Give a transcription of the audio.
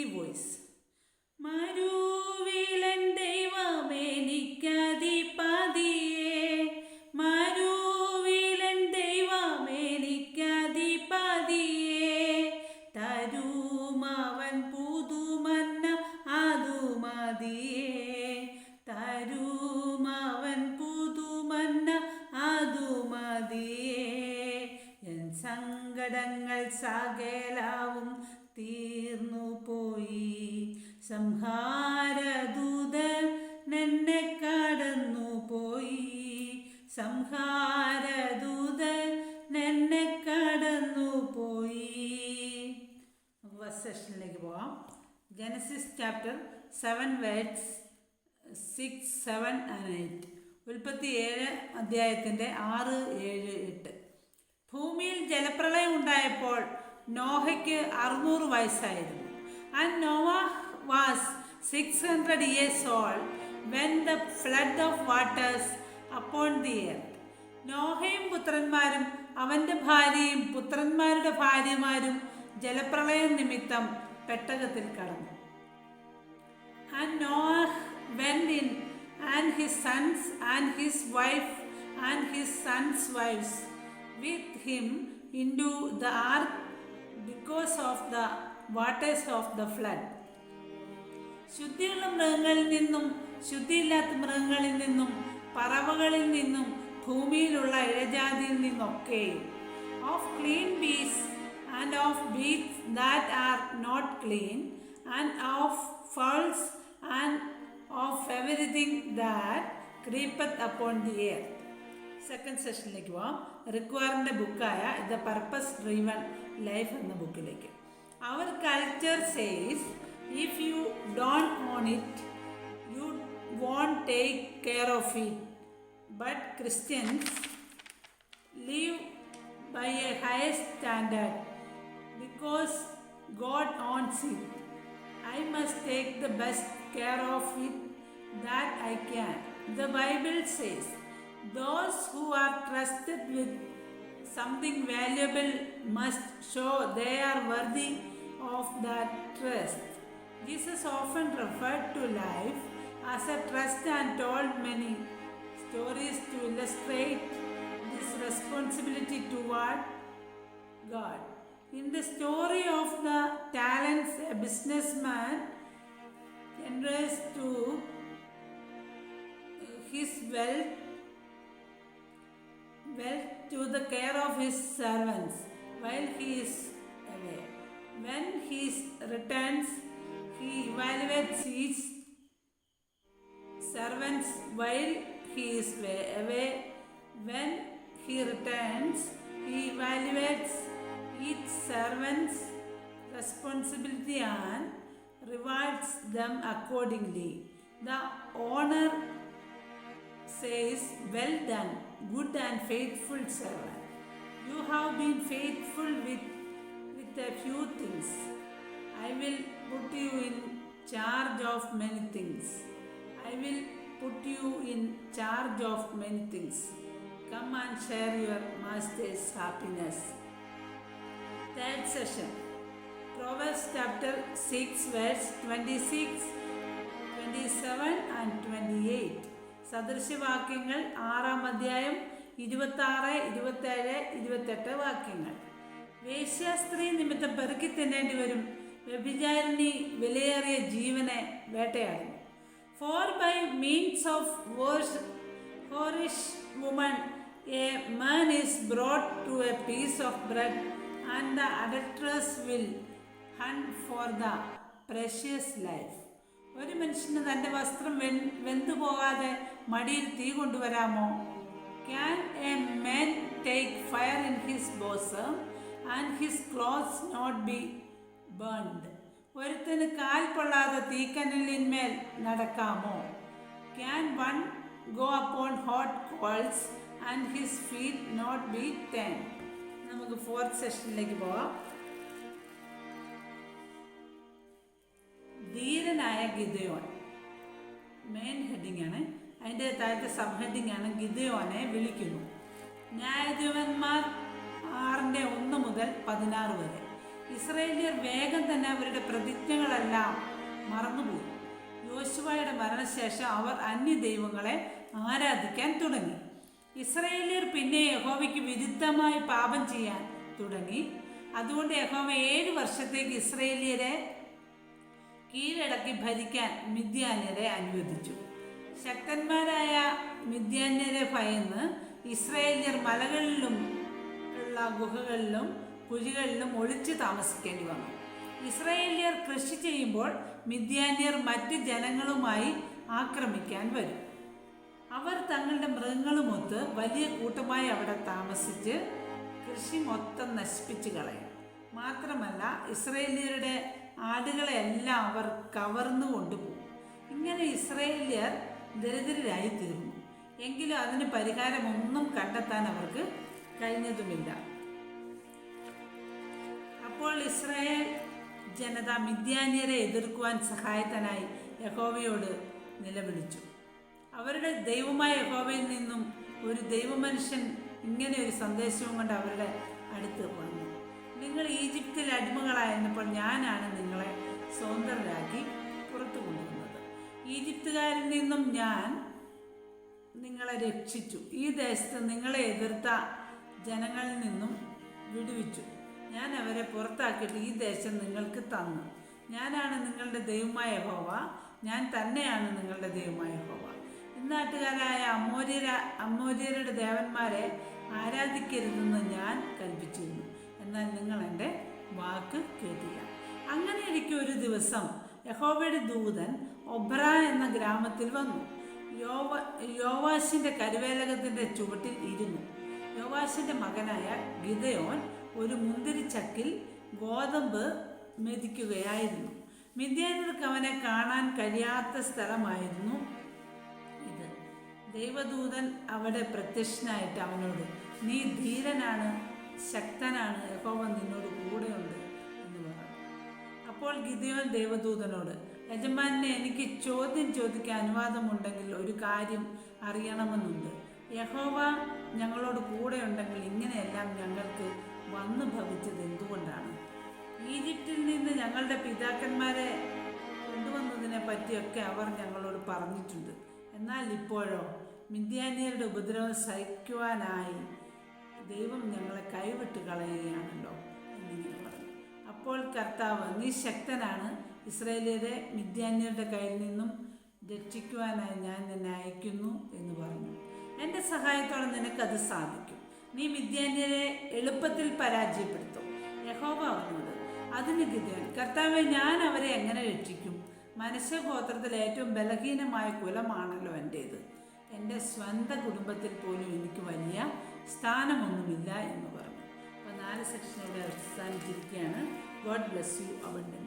Three voice മരുവിലൻ ദൈവമേനിക്കതിപതിയെ മരുവിലൻ ദൈവമേനിക്കതിപതിയെ തരുമവൻ പുതുമന്ന അതുമതിയെ. തരുമവൻ പുതുമന്ന അതുമതിയെ. എൻ സങ്കടങ്ങൾ സകലാവും തീർന്നു പോയി സംഹാരദൂതൻ നെന്നെ കടന്നു പോയി സംഹാരദൂതൻ നെന്നെ കടന്നു പോയി സെഷനിലേക്ക് പോവാം. Genesis chapter seven words six seven and eight ഉൽപ്പത്തി ഏഴ് അധ്യായത്തിന്റെ ആറ് ഏഴ് എട്ട്. ഭൂമിയിൽ ജലപ്രളയം ഉണ്ടായപ്പോൾ നോഹയ്ക്ക് അറുന്നൂറ് വയസ്സായിരുന്നു. And Noah six hundred years old when the flood of waters upon the earth നോഹയും പുത്രന്മാരും അവന്റെ ഭാര്യയും പുത്രന്മാരുടെ ഭാര്യമാരും ജലപ്രളയം നിമിത്തം പെട്ടകത്തിൽ കടന്നു And Noah went in, and his sons, and his wife, and his sons' wives with him into the ark because of the waters of the flood. ശുദ്ധിയുള്ള മൃഗങ്ങളിൽ നിന്നും ശുദ്ധിയില്ലാത്ത മൃഗങ്ങളിൽ നിന്നും പറവകളിൽ നിന്നും ഭൂമിയിലുള്ള ഇഴജാതിയിൽ നിന്നൊക്കെ. Of clean beasts and of beasts that are not clean and of fowls and of everything that creepeth upon the earth second സെഷനിലേക്ക് പോവാം. റിക്വയറിന്റെ ബുക്കായ ദ പർപ്പസ് ഡ്രീവൺ ലൈഫ് എന്ന ബുക്കിലേക്ക്. Our culture says If you don't own it, you won't take care of it. But Christians live by a high standard because God owns it. I must take the best care of it that I can. The Bible says, Those who are trusted with something valuable must show they are worthy of that trust. Jesus often referred to life as a trust and told many stories to illustrate this responsibility toward God. In the story of the talents, a businessman enters to his wealth, wealth to the care of his servants while he is away. When he returns, evaluates his servants while he is away. When he returns, he evaluates each servant's responsibility and rewards them accordingly. The owner says, Well done, good and faithful servant. You have been faithful with, with a few things. I will put you in charge of many things. I will put you in charge of many things. Come and share your master's happiness. Third session Proverbs chapter 6, verse 26, 27 and 28. സദൃശവാക്യങ്ങൾ ആറാം അധ്യായം ഇരുപത്തി ആറ് ഇരുപത്തേഴ് ഇരുപത്തെട്ട് വാക്യങ്ങൾ വേശ്യാസ്ത്രീ നിമിത്തം പെറുക്കി തിന്നേണ്ടി വരും വ്യഭിചാരിണി വിലയേറിയ ജീവനെ വേട്ടയാടുന്നു for by means of whorish woman a man is brought to a piece of bread and the adulteress will hunt for the precious life ഒരു മനുഷ്യന് തൻ്റെ വസ്ത്രം വെൻ വെന്തു പോകാതെ മടിയിൽ തീ കൊണ്ടുവരാമോ can a men take fire in his bosom and his clothes not be burned ഒരുത്തിന് കാൽ പൊള്ളാതെ തീക്കനലിന്മേൽ നടക്കാമോ? Can one go upon hot coals and his feet not be ten. നമുക്ക് ഫോർത്ത് സെഷനിലേക്ക് പോവാം. ധീരനായ ഗിദയോൻ. മെയിൻ ഹെഡിങ് ആണ്. അതിന്റെ താഴത്തെ സബ് ഹെഡിങ് ആണ് ഗിതയോനെ വിളിക്കുന്നു. ന്യായാധിപന്മാർ ആറിന്റെ ഒന്ന് മുതൽ പതിനാറ് വരെ. ഇസ്രയേലിയർ വേഗം തന്നെ അവരുടെ പ്രതിജ്ഞകളെല്ലാം മറന്നുപോയി. യോശുവയുടെ മരണശേഷം അവർ അന്യ ദൈവങ്ങളെ ആരാധിക്കാൻ തുടങ്ങി. ഇസ്രയേലിയർ പിന്നെ യഹോവയ്ക്ക് വിരുദ്ധമായി പാപം ചെയ്യാൻ തുടങ്ങി. അതുകൊണ്ട് യഹോവ ഏഴ് വർഷത്തേക്ക് ഇസ്രയേലിയരെ കീഴടക്കി ഭരിക്കാൻ മിദ്യാന്യരെ അനുവദിച്ചു. ശക്തന്മാരായ മിദ്യാന്യരെ ഭയന്ന് ഇസ്രയേലിയർ മലകളിലും ഉള്ള ഗുഹകളിലും കുഴികളിലും ഒളിച്ച് താമസിക്കേണ്ടി വന്നു. ഇസ്രയേലിയർ കൃഷി ചെയ്യുമ്പോൾ മിദ്യാന്യർ മറ്റ് ജനങ്ങളുമായി ആക്രമിക്കാൻ വരും. അവർ തങ്ങളുടെ മൃഗങ്ങളുമൊത്ത് വലിയ കൂട്ടമായി അവിടെ താമസിച്ച് കൃഷി മൊത്തം നശിപ്പിച്ച് കളയും. മാത്രമല്ല ഇസ്രയേലിയരുടെ ആടുകളെല്ലാം അവർ കവർന്നു കൊണ്ടുപോകും. ഇങ്ങനെ ഇസ്രയേലിയർ ദരിദ്രരായി തീർന്നു. എങ്കിലും അതിന് പരിഹാരമൊന്നും കണ്ടെത്താൻ അവർക്ക് കഴിഞ്ഞതുമില്ല. അപ്പോൾ ഇസ്രായേൽ ജനത മിദ്യാന്യരെ എതിർക്കുവാൻ സഹായത്തനായി യഹോവയോട് നിലവിളിച്ചു. അവരുടെ ദൈവമായ യഹോവയിൽ നിന്നും ഒരു ദൈവമനുഷ്യൻ ഇങ്ങനെ ഒരു സന്ദേശവും കൊണ്ട് അവരുടെ അടുത്ത് വന്നു. നിങ്ങൾ ഈജിപ്തിൽ അടിമകളായിരുന്നപ്പോൾ ഞാനാണ് നിങ്ങളെ സ്വതന്ത്രരാക്കി പുറത്തു കൊണ്ടുവന്നത്. ഈജിപ്തുകാരിൽ നിന്നും ഞാൻ നിങ്ങളെ രക്ഷിച്ചു. ഈ ദേശത്ത് നിങ്ങളെ എതിർത്ത ജനങ്ങളിൽ നിന്നും വിടുവിച്ചു. ഞാൻ അവരെ പുറത്താക്കിയിട്ട് ഈ ദേശം നിങ്ങൾക്ക് തന്നു. ഞാനാണ് നിങ്ങളുടെ ദൈവമായ ഹോവ ഞാൻ തന്നെയാണ് നിങ്ങളുടെ ദൈവമായ ഹോവ ഇന്നാട്ടുകാരായ അമ്മോര്യര അമ്മോര്യരുടെ ദേവന്മാരെ ആരാധിക്കരുതെന്ന് ഞാൻ കൽപ്പിച്ചിരുന്നു. എന്നാൽ നിങ്ങൾ എന്റെ വാക്ക് കേട്ടില്ല. അങ്ങനെ ഇരിക്കും ഒരു ദിവസം യഹോബയുടെ ദൂതൻ ഒബ്ര എന്ന ഗ്രാമത്തിൽ വന്നു. യോവ യോവാശിന്റെ കരുവേലകത്തിന്റെ ചുവട്ടിൽ ഇരുന്നു. യോവാശിന്റെ മകനായ ഗിദയോൻ ഒരു മുന്തിരിച്ചക്കിൽ ഗോതമ്പ് മെതിക്കുകയായിരുന്നു. മിഥ്യാനർക്ക് അവനെ കാണാൻ കഴിയാത്ത സ്ഥലമായിരുന്നു ഇത്. ദൈവദൂതൻ അവിടെ പ്രത്യക്ഷനായിട്ട് അവനോട് നീ ധീരനാണ് ശക്തനാണ് യഹോവ നിന്നോട് കൂടെയുണ്ട് എന്ന് പറഞ്ഞു. അപ്പോൾ ഗിദിയോൻ ദൈവദൂതനോട് യജമാനെ എനിക്ക് ചോദ്യം ചോദിക്കാൻ അനുവാദമുണ്ടെങ്കിൽ ഒരു കാര്യം അറിയണമെന്നുണ്ട്. യഹോവ ഞങ്ങളോട് കൂടെ ഉണ്ടെങ്കിൽ ഇങ്ങനെയെല്ലാം ഞങ്ങൾക്ക് വന്നു ഭവിച്ചത് എന്തുകൊണ്ടാണ്? ഈജിപ്തിൽ നിന്ന് ഞങ്ങളുടെ പിതാക്കന്മാരെ കൊണ്ടുവന്നതിനെ പറ്റിയൊക്കെ അവർ ഞങ്ങളോട് പറഞ്ഞിട്ടുണ്ട്. എന്നാൽ ഇപ്പോഴോ മിഥ്യാനിയരുടെ ഉപദ്രവം സഹിക്കുവാനായി ദൈവം ഞങ്ങളെ കൈവിട്ട് കളയുകയാണല്ലോ എന്നിങ്ങനെ പറഞ്ഞു. അപ്പോൾ കർത്താവ് നീ ശക്തനാണ് ഇസ്രയേലിയരെ മിഥ്യാന്യരുടെ കയ്യിൽ നിന്നും രക്ഷിക്കുവാനായി ഞാൻ നിന്നെ അയക്കുന്നു എന്ന് പറഞ്ഞു. എന്റെ സഹായത്തോടെ നിനക്കത് സാധിക്കും. നീ മിഥ്യാന്യരെ എളുപ്പത്തിൽ പരാജയപ്പെടുത്തും. യഹോവ അവനോട് അതിന് ഗിദ്യോൻ കർത്താവെ ഞാൻ അവരെ എങ്ങനെ രക്ഷിക്കും? മനുഷ്യഗോത്രത്തിൽ ഏറ്റവും ബലഹീനമായ കുലമാണല്ലോ എന്റേത് എന്റെ സ്വന്തം കുടുംബത്തിൽ പോലും എനിക്ക് വലിയ സ്ഥാനമൊന്നുമില്ല എന്ന് പറഞ്ഞു. അപ്പോൾ നാല് സെക്ഷനോട് അവസാനിച്ചിരിക്കുകയാണ്. God bless you അവണ്ടൻ